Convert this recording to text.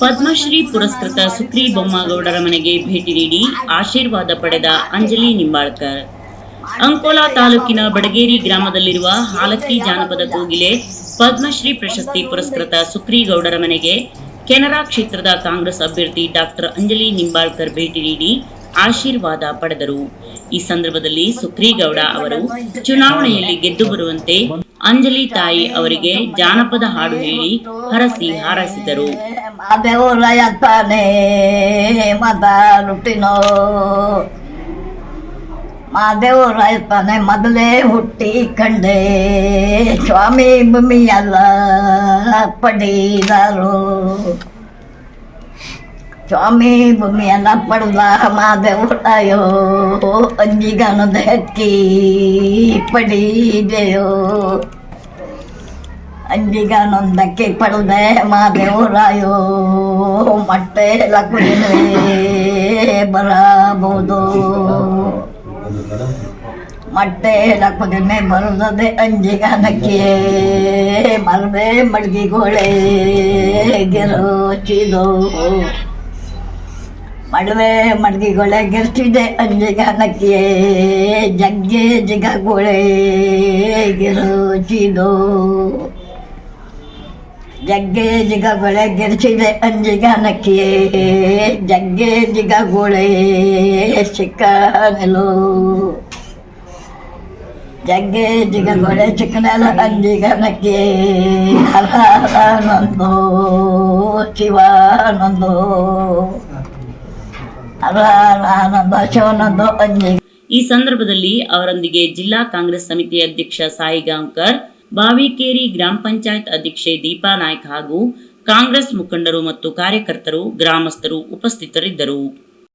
ಪದ್ಮಶ್ರೀ ಪುರಸ್ಕೃತ ಸುಕ್ರಿ ಬೊಮ್ಮಗೌಡರ ಮನೆಗೆ ಭೇಟಿ ನೀಡಿ ಆಶೀರ್ವಾದ ಪಡೆದ ಅಂಜಲಿ ನಿಂಬಾಳ್ಕರ್. ಅಂಕೋಲಾ ತಾಲೂಕಿನ ಬಡಗೇರಿ ಗ್ರಾಮದಲ್ಲಿರುವ ಹಾಲಕ್ಕಿ ಜಾನಪದ ಕೋಗಿಲೆ ಪದ್ಮಶ್ರೀ ಪ್ರಶಸ್ತಿ ಪುರಸ್ಕೃತ ಸುಕ್ರಿಗೌಡರ ಮನೆಗೆ ಕೆನರಾ ಕ್ಷೇತ್ರದ ಕಾಂಗ್ರೆಸ್ ಅಭ್ಯರ್ಥಿ ಡಾಕ್ಟರ್ ಅಂಜಲಿ ನಿಂಬಾಳ್ಕರ್ ಭೇಟಿ ನೀಡಿ ಆಶೀರ್ವಾದ ಪಡೆದರು. ಈ ಸಂದರ್ಭದಲ್ಲಿ ಸುಕ್ರಿಗೌಡ ಅವರು ಚುನಾವಣೆಯಲ್ಲಿ ಗೆದ್ದು ಬರುವಂತೆ ಅಂಜಲಿ ತಾಯಿ ಅವರಿಗೆ ಜಾನಪದ ಹಾಡು ಹೇಳಿ ಹರಸಿ ಹಾರೈಸಿದರು. ಮಾದೇವರ ಎತ್ತಾನೆ ಮದ ಹುಟ್ಟಿನೋ ಮಾದೇವರ ಎತ್ತಾನೆ ಮೊದಲೇ ಹುಟ್ಟಿ ಕಂಡೆ ಸ್ವಾಮಿ ಭೂಮಿ ಎಲ್ಲ ಪಡೀದರು ಸ್ವಾಮಿ ಭೂಮಿ ಎಲ್ಲ ಪಡೆದ ಮಾದೇವರಾಯೋ ಅಂಜಿಗನದ ಹಕ್ಕಿ ಪಡೀದೆಯೋ ಅಂಜಿಗನೊಂದಕ್ಕೆ ಪಡೆದೆ ಮಾದೇವರಾಯೋ ಮತ್ತೆ ಲಕ್ಷ್ಮೇ ಬರಬಹುದು. ಮತ್ತೆ ಲಕ್ಕುದಿನೇ ಬರುತ್ತದೆ ಅಂಜಿಗನಕ್ಕೆ ಮಲ್ಬೆ ಮಡ್ಗಿಗೋಳೆ ಗೆರೋಚಿದು. ಮಡವೆ ಮಡ್ಗಿಗೊಳೆ ಗೆರ್ತಿದೆ ಅಂಜಿಗನಕ್ಕೆ ಜಗ್ಗೆ ಜಿಗಗೋಳೆ ಗೆರೋಚಿದೋ. ಜಗ್ಗೆ ಜಿಗಗೊಳೆ ಗೆರ್ಚಿದೆ ಅಂಜಿಗನಕ್ಕೆ. ಜಗ್ಗೆ ಜಿಗಗೋಳೆ ಚಿಕ್ಕನಲು. ಜಗ್ಗೆ ಜಿಗಗೊಳೆ ಚಿಕ್ಕನಲ ಅಂಜಿಗನಕ್ಕೆ. ಹರನೊಂದು ಶಿವನೊಂದು ಹರನೊಂದು ಶಿವನೊಂದು ಅಂಜಿಗ ಈ ಸಂದರ್ಭದಲ್ಲಿ ಅವರೊಂದಿಗೆ ಜಿಲ್ಲಾ ಕಾಂಗ್ರೆಸ್ ಸಮಿತಿ ಅಧ್ಯಕ್ಷ ಸಾಯಿ ಗಾಂವ್ಕರ್ ಬಾವಿಕೇರಿ ಗ್ರಾಮ ಪಂಚಾಯತ್ ಅಧ್ಯಕ್ಷೆ ದೀಪಾ ನಾಯ್ಕ್ ಹಾಗೂ ಕಾಂಗ್ರೆಸ್ ಮುಖಂಡರು ಮತ್ತು ಕಾರ್ಯಕರ್ತರು ಗ್ರಾಮಸ್ಥರು ಉಪಸ್ಥಿತರಿದ್ದರು.